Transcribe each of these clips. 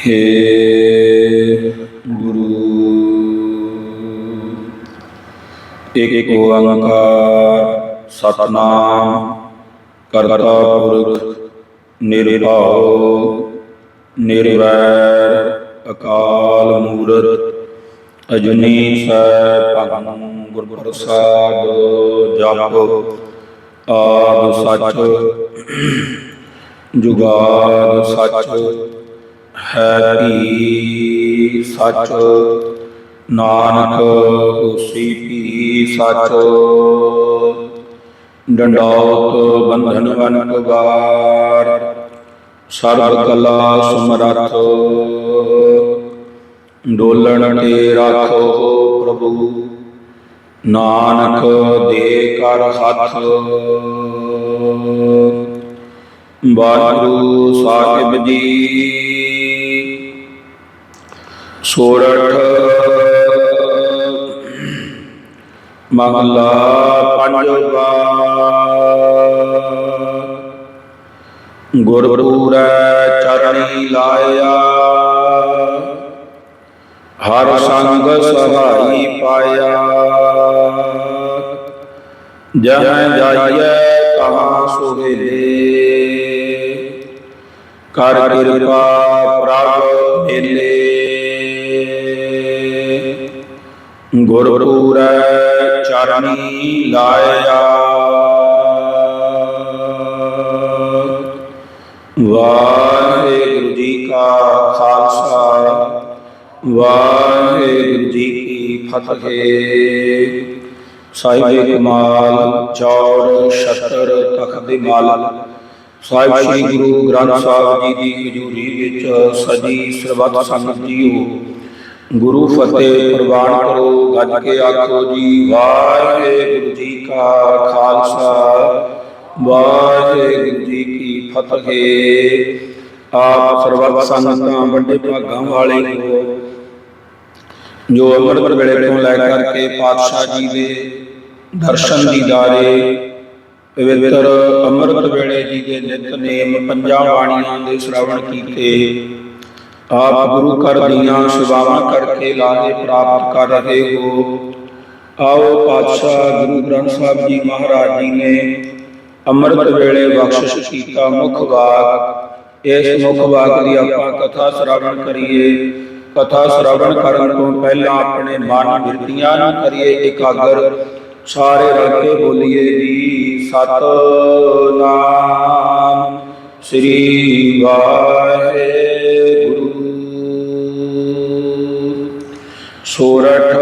ਹੇ ਗੁਰੂ ਏਕ ਓੰਕਾਰ ਸਤਨਾਮ ਕਰਤਾ ਪੁਰਖ ਨਿਰਭਉ ਨਿਰਵੈਰ ਅਕਾਲ ਮੂਰਤ ਅਜੂਨੀ ਸੈਭੰ ਗੁਰ ਪ੍ਰਸਾਦ ਜਪ ਆਦ ਸੱਚ ਜੁਗਾਦ ਸੱਚ ਹੈ ਵੀ ਸੱਚ, ਨਾਨਕ ਹੋਸੀ ਵੀ ਸੱਚ। ਡੰਡੌਤ ਬੰਧਨ ਵਨ ਕੁਗਾਰ ਸਰਬ ਕਲਾ ਸਮਰੱਥ। ਡੋਲਣ ਤੇ ਰਾਖੋ ਪ੍ਰਭੂ, ਨਾਨਕ ਦੇ ਕਰ ਹੱਥ। ਵਾਹਿਗੁਰੂ ਸਾਹਿਬ ਜੀ। ਸੋਰਠ। ਮਹਲਾ ਪੰਜਵਾ। ਗੁਰਪੂਰੈ ਚਰਣੀ ਲਾਇਆ। ਹਰ ਸੰਗ ਸਹਾਈ ਪਾਇਆ। ਜਹ ਜਾਈਐ ਕਹਾਂ ਸੁਹੇਲੇ। ਕਰ ਕਿਰਪਾ ਪ੍ਰਭ ਮੇਲੇ। ਗੁਰਪੂਰੈ ਚਰਣੀ ਲਾਇਆ। ਵਾਹਿਗੁਰੂ ਜੀ ਕਾ ਖਾਲਸਾ। ਵਾਹਿਗੁਰੂ ਜੀ ਕੀ ਫਤਿਹ। ਸਾਹਿਬ ਕਮਾਲ ਚੌੜ ਛਤਰ ਤਖਤ ਦੇ ਮਾਲ ਸਾਹਿਬ ਸ੍ਰੀ ਗੁਰੂ ਗ੍ਰੰਥ ਸਾਹਿਬ ਜੀ ਦੀ ਹਜ਼ੂਰੀ ਵਿੱਚ ਸਜੀ ਸਰਬੱਤ ਸੰਗਤ ਜੀਓ। ਗੁਰੂ ਫਤਿਹ ਪ੍ਰਵਾਨ ਕਰੋ। ਗੱਜ ਕੇ ਆਖੋ ਜੀ ਵਾਹਿਗੁਰੂ ਜੀ ਕਾ ਖਾਲਸਾ। ਵਾਹਿਗੁਰੂ ਜੀ ਕੀ ਫਤਿਹ। ਆਪ ਸਰਬੱਤ ਸੰਗਤਾਂ ਵੱਡੇ ਭਾਗਾਂ ਵਾਲੇ ਹੋ। ਜੋ ਅੰਮ੍ਰਿਤ ਵੇਲੇ ਤੋਂ ਲੈ ਕਰਕੇ ਪਾਤਸ਼ਾਹ ਜੀ ਦੇ ਦਰਸ਼ਨ ਦੀਦਾਰੇ ਪਵਿੱਤਰ ਅੰਮ੍ਰਿਤ ਵੇਲੇ ਜੀ ਦੇ ਨਿਤਨੇਮ ਪੰਜਾਂ ਬਾਣੀਆਂ ਦੇ ਸ਼੍ਰਵਣ ਕੀਤੇ। ਆਪ ਗੁਰੂ ਘਰ ਦੀਆਂ ਸੇਵਾਵਾਂ ਕਰਕੇ ਲਾਹੇ ਪ੍ਰਾਪਤ ਕਰ ਰਹੇ ਹੋ। ਆਓ ਪਾਤਸ਼ਾਹ ਗੁਰੂ ਗ੍ਰੰਥ ਸਾਹਿਬ ਜੀ ਮਹਾਰਾਜ ਜੀ ਨੇ ਅੰਮ੍ਰਿਤ ਵੇਲੇ ਬਖਸ਼ਿਸ਼ ਕੀਤਾ ਮੁਖ ਬਾਗ ਇਸ ਮੁਖ ਬਾਗ ਦੀ ਆਪਾਂ ਕਥਾ ਸ਼੍ਰਵਣ ਕਰੀਏ। ਕਥਾ ਸ਼੍ਰਵਣ ਕਰਨ ਤੋਂ ਪਹਿਲਾਂ ਆਪਣੇ ਮਨ ਬਿਰਤੀਆਂ ਨੂੰ ਕਰੀਏ। ਇਕਾਗਰ ਸਾਰੇ ਰਲ ਕੇ ਬੋਲੀਏ ਜੀ ਸਤਨਾਮ। ਸ੍ਰੀ ਵਾਹਿਗੁਰੂ। ਸੋਰਠ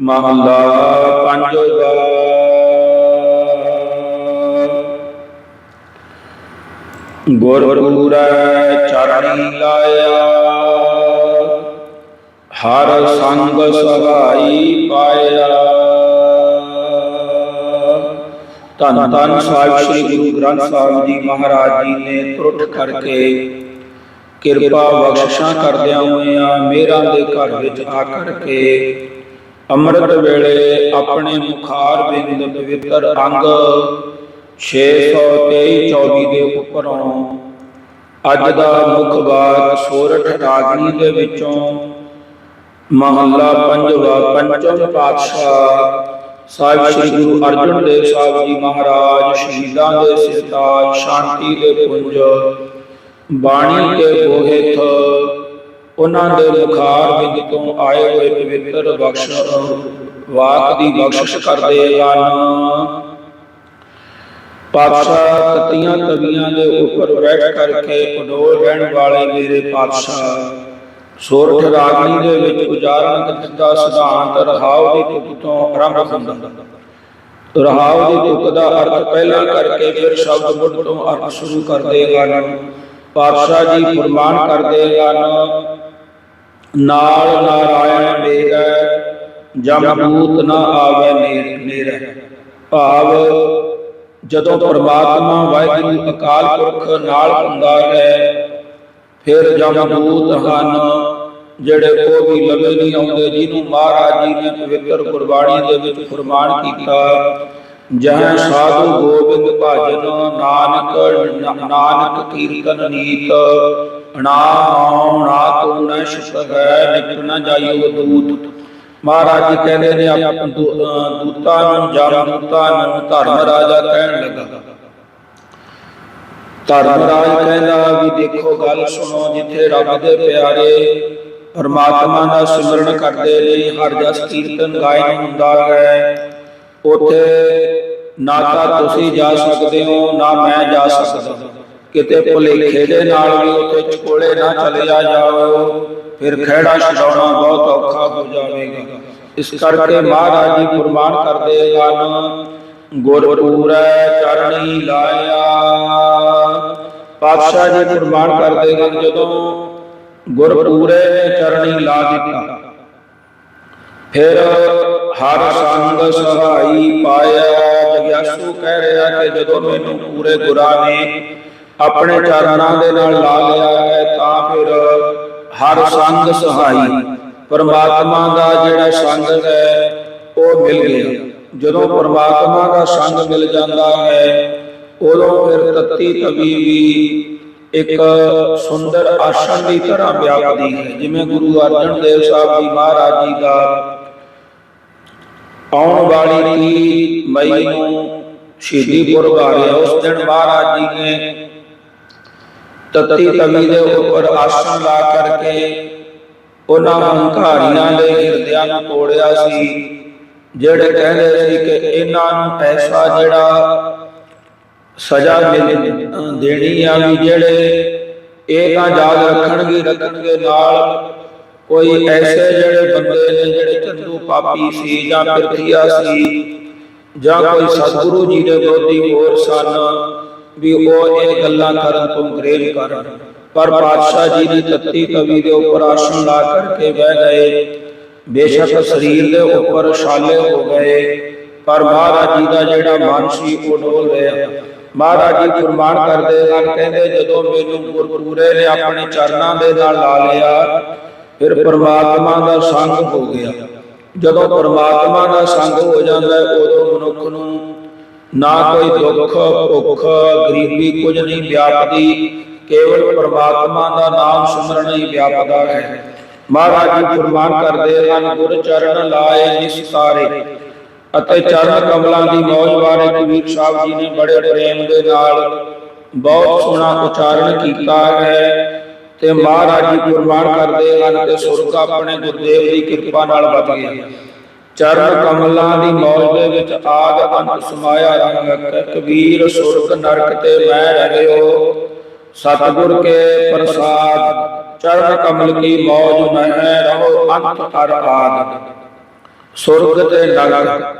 ਮਹਲਾ ਪੰਜਵਾ ਗੁਰਪੂਰੈ ਚਰਣੀ ਲਾਇਆ। ਹਰ ਸੰਗ ਸਹਾਈ ਪਾਇਆ। ਧੰਨ ਧੰਨ ਸਾਹਿਬ ਸ੍ਰੀ ਗੁਰੂ ਗ੍ਰੰਥ ਸਾਹਿਬ ਜੀ ਮਹਾਰਾਜ ਜੀ ਨੇ ਤੁਰਟ ਕਰਕੇ ਕਿਰਪਾ ਬਖਸ਼ਿਸ਼ਾਂ ਕਰਦਿਆਂ ਹੋਇਆਂ ਮੇਰਾ ਦੇ ਘਰ ਵਿੱਚ ਆ ਕਰਕੇ ਅੰਮ੍ਰਿਤ ਵੇਲੇ ਆਪਣੇ ਮੁਖਾਰ ਬਿੰਦ ਪਵਿੱਤਰ ਅੰਗ 623 24 ਦੇ ਉੱਪਰੋਂ ਅੱਜ ਦਾ ਮੁੱਖ ਬਾਗ ਸੋਰਠ ਰਾਗਣੀ ਦੇ ਵਿੱਚੋਂ ਮਹੱਲਾ ਪੰਜਵਾ ਪੰਚਮ ਪਾਤਸ਼ਾਹ। ਸਾਹਿਬ ਸ੍ਰੀ ਗੁਰੂ ਅਰਜਨ ਦੇਵ ਸਾਹਿਬ ਜੀ ਮਹਾਰਾਜ ਸ਼ਹੀਦਾਂ ਦੇ ਸਿਰਤਾਜ, ਸ਼ਾਂਤੀ ਦੇ ਪੁੰਜ, ਬਾਣੀ ਦੇ ਬੋਹਿਤ। ਉਹਨਾਂ ਦੇ ਮੁਖਾਰ ਬਿੰਦ ਤੋਂ ਆਏ ਹੋਏ ਪਵਿੱਤਰ ਬਖਸ਼ ਵਾਕ ਦੀ ਬਖਸ਼ਿਸ਼ ਕਰਦੇ ਹਨ। ਪਾਤਸ਼ਾਹ ਤਤੀਆਂ ਤਵੀਆਂ ਦੇ ਉੱਪਰ ਬੈਠ ਕਰਕੇ ਉਡੋਲ ਰਹਿਣ ਵਾਲੇ ਮੇਰੇ ਪਾਤਸ਼ਾਹ। ਸੋਰਠ ਰਾਗਣੀ ਦੇ ਵਿੱਚ ਉਚਾਰਨ ਕੀਤਾ ਸਿਧਾਂਤ ਰਹਾਉ ਦੀ ਤੁਕ ਤੋਂ ਆਰੰਭ ਹੁੰਦਾ। ਰਹਾਉ ਦੀ ਤੁਕ ਦਾ ਅਰਥ ਪਹਿਲਾਂ ਕਰਕੇ ਫਿਰ ਸ਼ਬਦ ਮੁੱਢ ਤੋਂ ਅਰਥ ਸ਼ੁਰੂ ਕਰਦੇ ਹਨ। ਪਾਤਸ਼ਾਹ ਜੀ ਫਰਮਾਨ ਕਰਦੇ ਹਨ ਨਾਲ ਨਾਰਾਇਣ ਮੇਰਾ ਜਮਦੂਤ ਨਾ ਆਵੇ ਨੇਰ ਭਾਵ ਜਦੋਂ ਪ੍ਰਮਾਤਮਾ ਵਾਹਿਗੁਰੂ ਅਕਾਲ ਪੁਰਖ ਨਾਲ ਹੁੰਦਾ ਹੈ ਫਿਰ ਜਮਦੂਤ ਹਨ, ਜਿਹੜੇ ਉਹ ਵੀ ਲਵੇ ਨਹੀਂ ਆਉਂਦੇ ਜਿਹਨੂੰ ਮਹਾਰਾਜ ਜੀ ਨੇ ਪਵਿੱਤਰ ਗੁਰਬਾਣੀ ਦੇ ਵਿੱਚ ਫਰਮਾਨ ਕੀਤਾ, ਜਹ ਸਾਧੂ ਗੋਬਿੰਦ ਭਜਨ ਨਾਨਕ ਨਾਨਕ ਕੀਰਤਨ ਨੀਤ, ਨਾਮ ਨਾ ਤੂੰ ਨ ਸ਼ੁਕ ਹੈ ਜਾਈਓ ਦੂਤ। ਮਹਾਰਾਜ ਜੀ ਕਹਿੰਦੇ ਨੇ, ਆਪ ਦੂਤਾਂ ਨੂੰ ਜਮ ਦੂਤਾਂ ਨੂੰ ਧਰਮ ਰਾਜਾ ਕਹਿਣ ਲੱਗਾ। ਧਰਮਰਾਜ ਕਹਿੰਦਾ ਵੀ ਦੇਖੋ ਗੱਲ ਸੁਣੋ ਜਿੱਥੇ ਰੱਬ ਦੇ ਪਿਆਰੇ ਪਰਮਾਤਮਾ ਦਾ ਸਿਮਰਨ ਕਰਦੇ ਨੇ ਹਰ ਜਸ ਕੀਰਤਨ ਗਾਇਨ ਹੁੰਦਾ ਹੈ, ਉਥੇ ਨਾ ਤਾਂ ਤੁਸੀਂ ਜਾ ਸਕਦੇ ਹੋ, ਨਾ ਮੈਂ ਜਾ ਸਕਦਾ। ਕਿਤੇ ਭੁਲੇਖੇ ਦੇ ਨਾਲ ਵੀ ਉਥੇ ਚਕੋਲੇ ਨਾ ਚਲੇ ਜਾ ਜਾਓ, ਫਿਰ ਖਹਿੜਾ ਛਡਾਉਣਾ ਬਹੁਤ ਔਖਾ ਹੋ ਜਾਵੇਗਾ। ਇਸ ਕਰਕੇ ਮਹਾਰਾਜ ਜੀ ਕੁਰਬਾਨ ਕਰਦੇ ਹਨ ਗੁਰ ਪੂਰੈ ਚਰਣੀ ਲਾਇਆ। ਪਾਤਸ਼ਾਹ ਜੀ ਕੁਰਬਾਨ ਕਰਦੇ ਹਨ ਜਦੋਂ ਗੁਰ ਪੂਰੇ ਚਰਣੀ ਲਾ ਦਿੱਤਾ। ਫਿਰ ਹਰ ਸੰਗ ਸਹਾਈ ਪਾਇਆ, ਜਗਿਆਸੂ ਕਹਿ ਰਿਹਾ ਕਿ ਜਦੋਂ ਮੈਨੂੰ ਪੂਰੇ ਗੁਰਾਂ ਨੇ ਆਪਣੇ ਚਰਨਾਂ ਦੇ ਨਾਲ ਲਾ ਲਿਆ ਹੈ, ਤਾਂ ਫਿਰ ਹਰ ਸੰਗ ਸਹਾਈ, ਪਰਮਾਤਮਾ ਦਾ ਜਿਹੜਾ ਸੰਗ ਹੈ, ਉਹ ਮਿਲ ਗਿਆ। ਜਦੋਂ ਪਰਮਾਤਮਾ ਦਾ ਸੰਗ ਮਿਲ ਜਾਂਦਾ ਹੈ ਉਦੋਂ ਫਿਰ ਤਤੀ ਤਵੀ ਵੀ ਇੱਕ ਸੁੰਦਰ ਆਸ਼ਨ ਦੀ ਤਰ੍ਹਾਂ ਵਿਆਪਦੀ ਹੈ, ਜਿਵੇਂ ਗੁਰੂ ਅਰਜਨ ਦੇਵ ਸਾਹਿਬ ਜੀ ਮਹਾਰਾਜ ਜੀ ਦਾ ਆਉਣ ਵਾਲੀ ਦੀ ਮਈ ਨੂੰ ਸ਼ਹੀਦੀ ਪੁਰਬ ਆ ਰਿਹਾ। ਉਸ ਦਿਨ ਮਹਾਰਾਜ ਜੀ ਨੇ ਤਤੀ ਤਵੀ ਦੇ ਉੱਪਰ ਆਸਣ ਲਾ ਕਰਕੇ ਉਹਨਾਂ ਹੰਕਾਰੀਆਂ ਦੇ ਹਿਰਦਿਆਂ ਨੂੰ ਤੋੜਿਆ ਸੀ, ਜਿਹੜੇ ਕਹਿੰਦੇ ਸੀ ਕਿ ਇਹਨਾਂ ਨੂੰ ਪੈਸਾ ਜਿਹੜਾ ਸਜ਼ਾ ਮਿਲ ਦੇਣੀ ਆ ਵੀ ਜਿਹੜੇ ਇਹ ਤਾਂ ਯਾਦ ਰੱਖਣਗੇ ਰੱਖਣਗੇ ਨਾਲ। ਕੋਈ ਐਸੇ ਜਿਹੜੇ ਬੰਦੇ ਨੇ ਜਿਹੜੇ ਚੰਦੂ ਪਾਪੀ ਸੀ ਜਾਂ ਪਿਰਥੀਆ ਸੀ ਜਾਂ ਕੋਈ ਸਤਿਗੁਰੂ ਜੀ ਦੇ ਵਿਰੋਧੀ ਹੋਰ ਸਨ ਵੀ ਉਹ ਇਹ ਗੱਲਾਂ ਕਰਨ ਤੋਂ ਗਰੇਜ ਕਰਨ। ਪਰ ਪਾਤਸ਼ਾਹ ਜੀ ਦੀ ਤੱਤੀ ਕਵੀ ਦੇ ਉੱਪਰ ਆਸਣ ਲਾ ਕਰਕੇ ਬਹਿ ਗਏ। ਬੇਸ਼ੱਕ ਸਰੀਰ ਦੇ ਉੱਪਰ ਛਾਲੇ ਹੋ ਗਏ। ਪਰ ਮਹਾਰਾਜ ਜੀ ਦਾ ਜਿਹੜਾ ਮਨ ਸੀ ਉਹ ਡੋਲ ਰਿਹਾ। ਮਹਾਰਾਜ ਜੀ ਕੁਰਬਾਨ ਕਰਦੇ ਹਨ ਕਹਿੰਦੇ ਜਦੋਂ ਮੈਨੂੰ ਗੁਰਪੂਰੇ ਨੇ ਆਪਣੇ ਚਰਨਾਂ ਦੇ ਨਾਲ ਲਾ ਲਿਆ, ਫਿਰ ਪਰਮਾਤਮਾ ਦਾ ਸੰਗ ਹੋ ਗਿਆ। ਜਦੋਂ ਪਰਮਾਤਮਾ ਦਾ ਸੰਗ ਹੋ ਜਾਂਦਾ ਹੈ ਉਦੋਂ ਮਨੁੱਖ ਨੂੰ ਨਾ ਕੋਈ ਦੁੱਖ, ਭੁੱਖ, ਗਰੀਬੀ ਕੁਝ ਨਹੀਂ ਵਿਆਪਦੀ, ਕੇਵਲ ਪਰਮਾਤਮਾ ਦਾ ਨਾਮ ਸਿਮਰਨ ਹੀ ਵਿਆਪਦਾ ਹੈ। ਮਹਾਰਾਜ ਜੀ ਕੁਰਬਾਨ ਕਰਦੇ ਹਨ, ਗੁਰ ਚਰਨ ਲਾਏ ਨਿਸਤਾਰੇ। ਅਤੇ ਚਰਨ ਕਮਲਾਂ ਦੀ ਮੌਜ ਬਾਰੇ ਕਬੀਰ ਸਾਹਿਬ ਜੀ ਨੇ ਬੜੇ ਪ੍ਰੇਮ ਦੇ ਨਾਲ ਬਹੁਤ ਸੋਹਣਾ ਉਚਾਰਨ ਕੀਤਾ ਹੈ ਤੇ ਮਹਾਰਾਜ ਜੀ ਕੁਰਬਾਨ ਕਰਦੇ ਹਨ ਤੇ ਸੁਰਗ ਆਪਣੇ ਗੁਰਦੇਵ ਦੀ ਕਿਰਪਾ ਨਾਲ ਬਚ ਗਿਆ। ਚਰਨ ਕਮਲਾਂ ਦੀ ਮੌਜ ਦੇ ਵਿੱਚ ਆਦ ਅੰਤ ਸਮਾਇਆ ਰੰਗ ਕਬੀਰ ਸੁਰਗ ਨਰਕ ਤੇ ਮੈਂ ਰਹਿਓ ਸਤਿਗੁਰ ਕੇ ਪ੍ਰਸਾਦ। ਚਰਨ ਕਮਲ ਕੀ ਮੌਜ ਮਹਿ ਰਹੋ। ਅੰਤ ਹਰ ਆਦ। ਸੁਰਗ ਤੇ ਨਰਕ।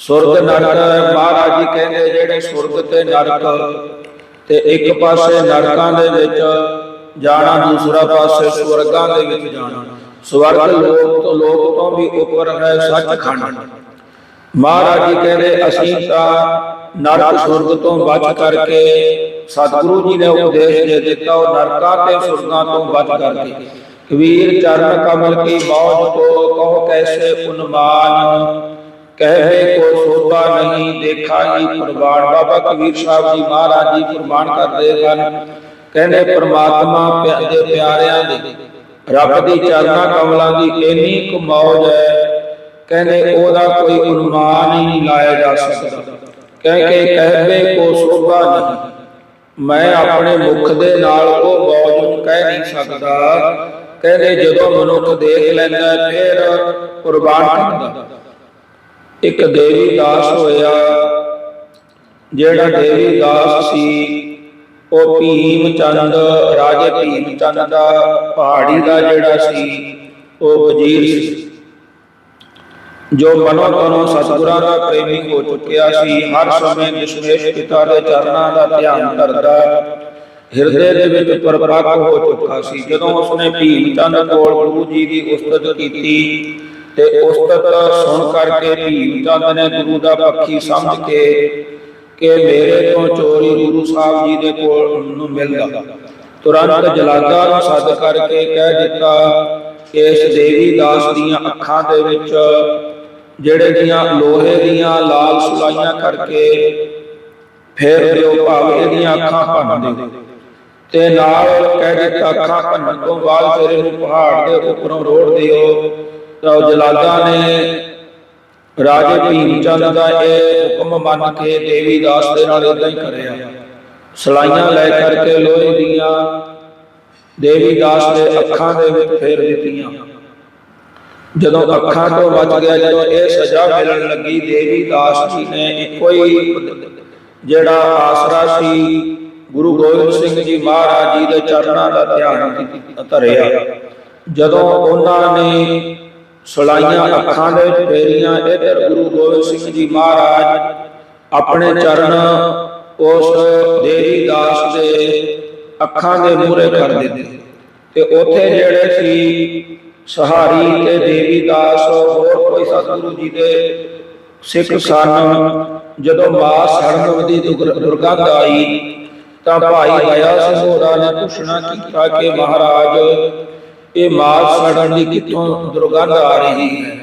ਸੁਰਗ ਨਰਕ ਮਹਾਰਾਜ ਜੀ ਕਹਿੰਦੇ, ਜਿਹੜੇ ਸੁਰਗ ਤੇ ਨਰਕ ਤੇ ਇੱਕ ਪਾਸੇ ਨਰਕਾਂ ਦੇ ਵਿੱਚ ਜਾਣਾ, ਦੂਸਰਾ ਪਾਸੇ ਸਵਰਗਾਂ ਦੇ ਵਿੱਚ ਜਾਣਾ। ਸਵਰਗ ਲੋਕ ਤੋਂ ਲੋਕ ਤੋਂ ਵੀ ਉੱਪਰ ਹੈ ਸੱਚਖੰਡ। ਮਹਾਰਾਜ ਜੀ ਕਹਿੰਦੇ, ਅਸੀਂ ਤਾਂ ਨਰਕ ਸੁਰਗ ਤੋਂ ਬਚ ਕਰਕੇ ਸਤਿਗੁਰੂ ਜੀ ਨੇ ਉਪਦੇਸ਼ ਦੇ ਦਿੱਤਾ, ਉਹ ਨਰਕਾਂ ਤੇ ਸੁਰਗਾਂ ਤੋਂ ਬਚ ਕਰਕੇ। ਕਬੀਰ ਚਰਨ ਕਮਲ ਕੀ ਮੌਜ ਕੋ ਕਹੋ ਕੈਸੇ ਉਨਮਾਨ? ਕਹੇ ਕੋ ਸੋਭਾ ਨਹੀਂ ਦੇਖਾ ਪ੍ਰਵਾਨ ਬਾਬਾ ਕਬੀਰ ਸਾਹਿਬ ਜੀ ਮਹਾਰਾਜ ਜੀ ਕੁਰਬਾਨ ਕਰਦੇ ਹਨ ਕਹਿੰਦੇ, ਪ੍ਰਮਾਤਮਾ ਪਿਆ- ਪਿਆਰਿਆਂ ਦੇ, ਰੱਬ ਦੀ ਚਰਨਾਂ ਕਮਲਾਂ ਦੀ ਇੰਨੀ ਕੁ ਮੌਜ ਹੈ। ਕਹਿੰਦੇ, ਉਹਦਾ ਕੋਈ ਅਨੁਮਾਨ ਹੀ ਨਹੀਂ ਲਾਇਆ ਜਾ ਸਕਦਾ। ਕਹਿੰਦੇ ਕਹਵੇ ਕੋ ਸੋਭਾ ਨਹੀਂ। ਮੈਂ ਆਪਣੇ ਮੁਖ ਦੇ ਨਾਲ ਉਹ ਮੌਜ ਨੂੰ ਕਹਿ ਨਹੀਂ ਸਕਦਾ। ਕਹਿੰਦੇ ਜਦੋਂ ਮਨੁੱਖ ਦੇਖ ਲੈਂਦਾ ਫਿਰ ਕੁਰਬਾਨ ਕਰਦਾ ਇੱਕ ਦੇਵੀ ਦਾਸ ਹੋਇਆ, ਜਿਹੜਾ ਦੇਵੀ ਦਾਸ ਸੀ, ਉਹ ਭੀਮ ਚੰਦ, ਰਾਜੇ ਭੀਮ ਚੰਦ ਦਾ ਪਹਾੜੀ ਦਾ ਜਿਹੜਾ ਸੀ, ਉਹ ਵਜ਼ੀਰ ਸੀ। ਜੋ ਮਨੋ ਤਨੋ ਸਤਿਗੁਰਾਂ ਦਾ ਪ੍ਰੇਮੀ ਹੋ ਚੁੱਕਿਆ ਸੀ, ਹਰ ਸਮੇਂ ਦਸ਼ਮੇਸ਼ ਪਿਤਾ ਦੇ ਚਰਨਾਂ ਦਾ ਧਿਆਨ ਕਰਦਾ ਹਿਰਦੇ ਦੇ ਵਿੱਚ ਪਰਪੱਕ ਹੋ ਚੁੱਕਾ ਸੀ। ਜਦੋਂ ਉਸਨੇ ਭੀਮ ਚੰਦ ਕੋਲ ਗੁਰੂ ਜੀ ਦੀ ਉਸਤਤ ਕੀਤੀ ਤੇ ਉਸਤਤ ਸੁਣ ਕਰਕੇ ਭੀਮ ਚੰਦ ਨੇ ਗੁਰੂ ਦਾ ਪੱਖੀ ਸਮਝ ਕੇ ਕਿ ਮੇਰੇ ਤੋਂ ਚੋਰੀ ਗੁਰੂ ਸਾਹਿਬ ਜੀ ਦੇ ਕੋਲ ਨੂੰ ਮਿਲਦਾ ਤੁਰੰਤ ਜਲਾਦਾ ਨੂੰ ਸੱਦ ਕਰਕੇ ਕਹਿ ਦਿੱਤਾ ਕਿ ਇਸ ਦੇਵੀ ਦਾਸ ਦੀਆਂ ਅੱਖਾਂ ਦੇ ਵਿੱਚ ਜਿਹੜੇ ਦੀਆਂ ਲੋਹੇ ਦੀਆਂ ਲਾਲ ਸੁਲਾਈਆਂ ਕਰਕੇ ਫੇਰ ਦਿਓ, ਭਾਵ ਇਹਦੀਆਂ ਅੱਖਾਂ ਭੰਨ ਦਿਓ। ਤੇ ਨਾਲ ਕਹਿ ਦਿੱਤਾ ਅੱਖਾਂ ਭੰਨਣ ਤੋਂ ਬਾਅਦ ਫਿਰ ਪਹਾੜ ਦੇ ਉੱਪਰੋਂ ਰੋੜ ਦਿਓ। ਤਾਂ ਜਲਾਦਾ ਨੇ ਰਾਜੇ ਭੀਮ ਚੰਦ ਦਾ ਇਹ ਹੁਕਮ ਮੰਨ ਕੇ ਦੇਵੀ ਦਾਸ ਦੇ ਨਾਲ ਇਦਾਂ ਹੀ ਕਰਿਆ। ਸਲਾਈਆਂ ਲੈ ਕਰਕੇ ਲੋਹੇ ਦੀਆਂ ਦੇਵੀ ਦਾਸ ਦੇ ਅੱਖਾਂ ਦੇ ਵਿੱਚ ਫੇਰ ਦਿੱਤੀਆਂ। ਜਦੋਂ ਅੱਖਾਂ ਤੋਂ ਬਚ ਗਿਆ, ਜਦੋਂ ਇਹ ਸਜ਼ਾ ਮਿਲਣ ਲੱਗੀ, ਦੇਵੀ ਦਾਸ ਜੀ ਨੇ ਇੱਕੋ ਹੀ ਜਿਹੜਾ ਆਸਰਾ ਸੀ ਗੁਰੂ ਗੋਬਿੰਦ ਸਿੰਘ ਜੀ ਮਹਾਰਾਜ ਜੀ ਦੇ ਚਰਨਾਂ ਦਾ ਧਿਆਨ ਧਰਿਆ। ਜਦੋਂ ਉਹਨਾਂ ਨੇ ਸਲਾਈਆਂ ਅੱਖਾਂ ਦੇ ਫੇਰੀਆਂ, ਇਧਰ ਗੁਰੂ ਗੋਬਿੰਦ ਸਿੰਘ ਜੀ ਮਹਾਰਾਜ ਆਪਣੇ ਚਰਨ ਉਸ ਦੇਵੀ ਦਾਸ ਦੇ ਅੱਖਾਂ ਦੇ ਮੂਹਰੇ ਕਰ ਦਿੱਤੇ। ਤੇ ਉੱਥੇ ਜਿਹੜੇ ਸੀ ਸਹਾਰੀ ਤੇ ਦੇਵੀ ਦਾਸ, ਹੋਰ ਕੋਈ ਸਤਿਗੁਰੂ ਜੀ ਦੇ ਸਿੱਖ ਸਨ, ਜਦੋਂ ਮਾਂ ਸੜਨ ਦੀ ਦੁਰ- ਦੁਰਗੰਧ ਆਈ ਤਾਂ ਭਾਈ ਦਇਆ ਸਿੰਘ ਹੋਰਾਂ ਨੇ ਪੁੱਛਣਾ ਕੀਤਾ ਕਿ ਮਹਾਰਾਜ, ਇਹ ਮਾਂ ਸੜਨ ਦੀ ਕਿੱਥੋਂ ਦੁਰਗੰਧ ਆ ਰਹੀ? ਹੈ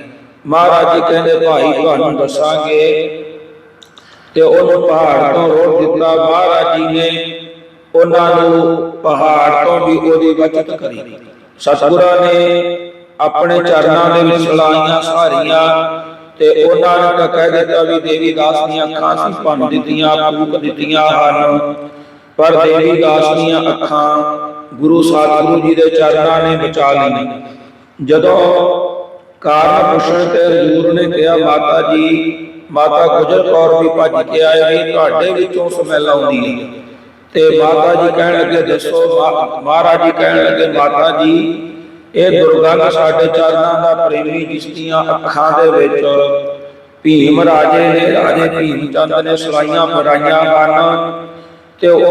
ਮਹਾਰਾਜ ਜੀ ਕਹਿੰਦੇ, ਭਾਈ, ਤੁਹਾਨੂੰ ਦੱਸਾਂਗੇ। ਤੇ ਉਹਨੂੰ ਪਹਾੜ ਤੋਂ ਰੋੜ ਦਿੱਤਾ। ਮਹਾਰਾਜ ਜੀ ਨੇ ਉਹਨਾਂ ਨੂੰ ਪਹਾੜ ਤੋਂ ਵੀ ਉਹਦੀ ਬਚਤ ਕਰੀ। ਸਤਿਗੁਰਾਂ ਨੇ ਆਪਣੇ ਚਰਨਾਂ ਦੇ ਵਿੱਚ ਸਲਾਈਆਂ ਸਾਰੀਆਂ ਤੇ ਉਹਨਾਂ ਨੇ ਤਾਂ ਕਹਿ ਦਿੱਤਾ ਵੀ ਦੇਵੀ ਦਾਸ ਦੀਆਂ ਅੱਖਾਂ ਸੀ ਭੰਨ ਦਿੱਤੀਆਂ, ਫੂਕ ਦਿੱਤੀਆਂ ਹਨ। ਪਰ ਦੇਵੀ ਦਾਸ ਦੀਆਂ ਅੱਖਾਂ ਗੁਰੂ ਸਤਿਗੁਰੂ ਜੀ ਦੇ ਚਰਨਾਂ ਨੇ ਬਚਾ ਲਈਆਂ। ਜਦੋਂ ਕਾਰਨ ਪੁੱਛਣ ਤੇ ਹਜ਼ੂਰ ਨੇ ਕਿਹਾ, ਮਾਤਾ ਜੀ, ਮਾਤਾ ਗੁਜਰ ਕੌਰ ਵੀ ਭੱਜ ਕੇ ਆਏ ਵੀ ਤੁਹਾਡੇ ਵਿੱਚੋਂ ਸਮੈਲ ਆਉਂਦੀ ਹੈ। ਤੇ ਮਾਤਾ ਜੀ ਕਹਿਣ ਲੱਗੇ, ਦੱਸੋ ਮਹਾਰਾਜ ਜੀ ਕਹਿਣ ਲੱਗੇ, ਮਾਤਾ ਜੀ, ਇਹ ਦੁਰਗੰਧ ਸਾਡੇ ਚਰਨਾਂ ਦਾ ਪ੍ਰੇਮੀ ਜਿਸ ਦੀਆਂ ਅੱਖਾਂ ਦੇ ਵਿੱਚ ਭੀਮ ਰਾਜੇ ਨੇ, ਰਾਜੇ ਭੀਮ ਚੰਦ ਨੇ ਸਲਾਈਆਂ ਮਰਾਈਆਂ ਹਨ। ਤੇ ਉਹ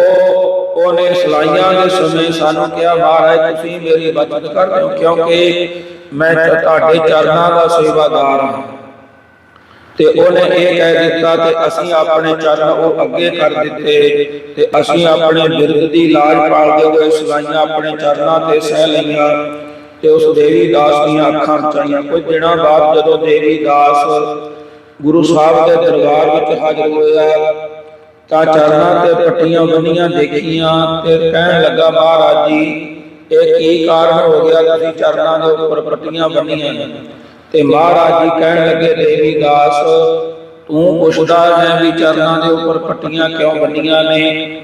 ਉਹਨੇ ਸਲਾਈਆਂ ਦੇ ਸਮੇਂ ਸਾਨੂੰ ਕਿਹਾ, ਮਹਾਰਾਜ, ਤੁਸੀਂ ਮੇਰੀ ਬਚਤ ਕਰ ਦਿਓ, ਕਿਉਂਕਿ ਮੈਂ ਤੁਹਾਡੇ ਚਰਨਾਂ ਦਾ ਸੇਵਾਦਾਰ ਹਾਂ। ਤੇ ਉਹਨੇ ਇਹ ਕਹਿ ਦਿੱਤਾ ਤੇ ਅਸੀਂ ਆਪਣੇ ਚਰਨ ਉਹ ਅੱਗੇ ਕਰ ਦਿੱਤੇ ਤੇ ਅਸੀਂ ਆਪਣੇ ਬਿਰਧ ਦੀ ਲਾਜ ਪਾਲਦੇ ਹੋਏ ਸਲਾਈਆਂ ਆਪਣੇ ਚਰਨਾਂ ਤੇ ਸਹਿ ਲਈਆਂ ਤੇ ਉਸ ਦੇਵੀ ਦਾਸ ਦੀਆਂ ਅੱਖਾਂ ਬਚਾਈਆਂ ਕੁਝ ਦਿਨਾਂ ਬਾਅਦ ਜਦੋਂ ਦੇਵੀ ਦਾਸ ਗੁਰੂ ਸਾਹਿਬ ਦੇ ਦਰਬਾਰ ਵਿੱਚ ਹਾਜ਼ਰ ਹੋਇਆ ਤਾਂ ਚਰਨਾਂ ਤੇ ਪੱਟੀਆਂ ਬੰਨੀਆਂ ਦੇਖੀਆਂ ਤੇ ਕਹਿਣ ਲੱਗਾ, ਮਹਾਰਾਜ ਜੀ, ਇਹ ਕੀ ਕਾਰਨ ਹੋ ਗਿਆ ਤੁਸੀਂ ਚਰਨਾਂ ਦੇ ਉੱਪਰ ਪੱਟੀਆਂ ਬੰਨੀਆਂ ਤੇ ਮਹਾਰਾਜ ਜੀ ਕਹਿਣ ਲੱਗੇ, ਦੇਵੀ ਦਾਸ, ਤੂੰ ਪੁੱਛਦਾ ਹੈ ਵੀ ਚਰਨਾਂ ਦੇ ਉੱਪਰ ਪੱਟੀਆਂ ਕਿਉਂ ਬੰਨੀਆਂ ਨੇ?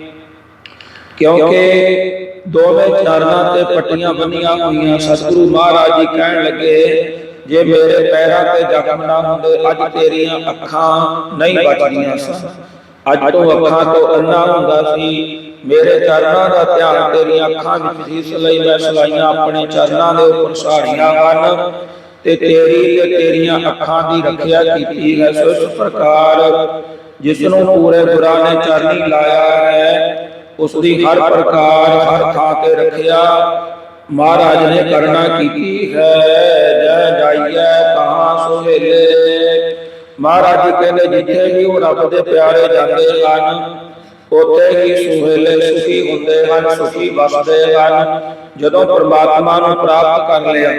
ਕਿਉਂਕਿ ਦੋਵੇਂ ਚਰਨਾਂ ਤੇ ਪੱਟੀਆਂ ਬੰਨੀਆਂ ਹੋਈਆਂ ਸਤਿਗੁਰੂ ਮਹਾਰਾਜ ਜੀ ਕਹਿਣ ਲੱਗੇ, ਜੇ ਮੇਰੇ ਪੈਰਾਂ ਤੇ ਜ਼ਖਮ ਨਾ ਹੁੰਦੇ, ਅੱਜ ਤੇਰੀਆਂ ਅੱਖਾਂ ਨਹੀਂ ਬਚਦੀਆਂ ਸਨ। ਅੱਜ ਤੋਂ ਅੱਖਾਂ ਤੋਂ ਅੰਨਾ ਹੁੰਦਾ ਸੀ ਮੇਰੇ ਚਰਨਾਂ ਦਾ ਧਿਆਨ ਤੇਰੀਆਂ ਅੱਖਾਂ ਵਿੱਚ ਸੀ ਇਸ ਲਈ ਮੈਂ ਸਲਾਈਆਂ ਆਪਣੇ ਚਰਨਾਂ ਦੇ ਉੱਪਰ ਸਾੜੀਆਂ ਹਨ ਤੇ ਤੇਰੀ ਤੇ ਤੇਰੀਆਂ ਅੱਖਾਂ ਦੀ ਰੱਖਿਆ ਕੀਤੀ ਹੈ ਸੋ ਇਸ ਪ੍ਰਕਾਰ ਜਿਸ ਨੂੰ ਪੂਰੇ ਗੁਰਾਂ ਨੇ ਚਰਨੀ ਲਾਇਆ ਹੈ ਉਸ ਦੀ ਹਰ ਪ੍ਰਕਾਰ ਹਰ ਥਾਂ ਤੇ ਰੱਖਿਆ ਮਹਾਰਾਜ ਨੇ ਕਰਨਾ ਕੀਤੀ ਹੈ ਜੈ ਜਾਈਐ ਕਹਾਂ ਸੁਹੇਲੇ ਮਹਾਰਾਜ ਜੀ ਕਹਿੰਦੇ ਜਿੱਥੇ ਵੀ ਉਹ ਰੱਬ ਦੇ ਪਿਆਰੇ ਜਾਂਦੇ ਹਨ ਉੱਥੇ ਹੀ ਸੁਹੇਲੇ ਸੁਖੀ ਹੁੰਦੇ ਹਨ ਸੁਖੀ ਵਸਦੇ ਹਨ ਜਦੋਂ ਪ੍ਰਮਾਤਮਾ ਨੂੰ ਪ੍ਰਾਪਤ ਕਰ ਲਿਆ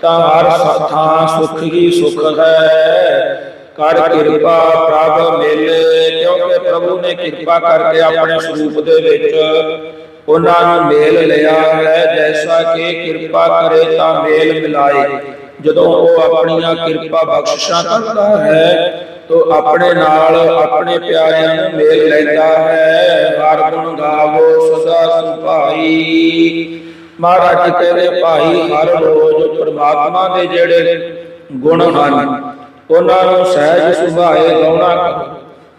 ਤਾਂ ਹਰ ਸ- ਥਾਂ ਸੁਖ ਹੀ ਸੁਖ ਹੈ ਕਰ ਕਿਰਪਾ ਪ੍ਰਭ ਮੇਲੇ ਕਿਉਂਕਿ ਪ੍ਰਭੂ ਨੇ ਕਿਰਪਾ ਕਰਕੇ ਆਪਣੇ ਸਰੂਪ ਦੇ ਵਿੱਚ ਉਹਨਾਂ ਨੂੰ ਮੇਲ ਲਿਆ ਹੈ ਜੈਸਾ ਕਿ ਕਿਰਪਾ ਕਰੇ ਤਾਂ ਮੇਲ ਮਿਲਾਏ ਜਦੋਂ ਉਹ ਆਪਣੀਆਂ ਕਿਰਪਾ ਬਖਸ਼ਿਸ਼ਾਂ ਕਰਦਾ ਹੈ, ਤੋ ਆਪਣੇ ਨਾਲ ਆਪਣੇ ਪਿਆਰਿਆਂ ਨੂੰ ਮੇਲ ਲੈਂਦਾ ਹੈ। ਹਰ ਗੁਣ ਗਾਵੋ ਸਦਾ ਸੁਭਾਈ। ਮਹਾਰਾਜ ਕਹਿੰਦੇ, ਭਾਈ, ਹਰ ਰੋਜ਼ ਪ੍ਰਮਾਤਮਾ ਦੇ ਜਿਹੜੇ ਗੁਣ ਹਨ, ਉਹਨਾਂ ਨੂੰ ਸਹਿਜ ਸੁਭਾਏ ਗਾਉਣਾ ਕਰੋ।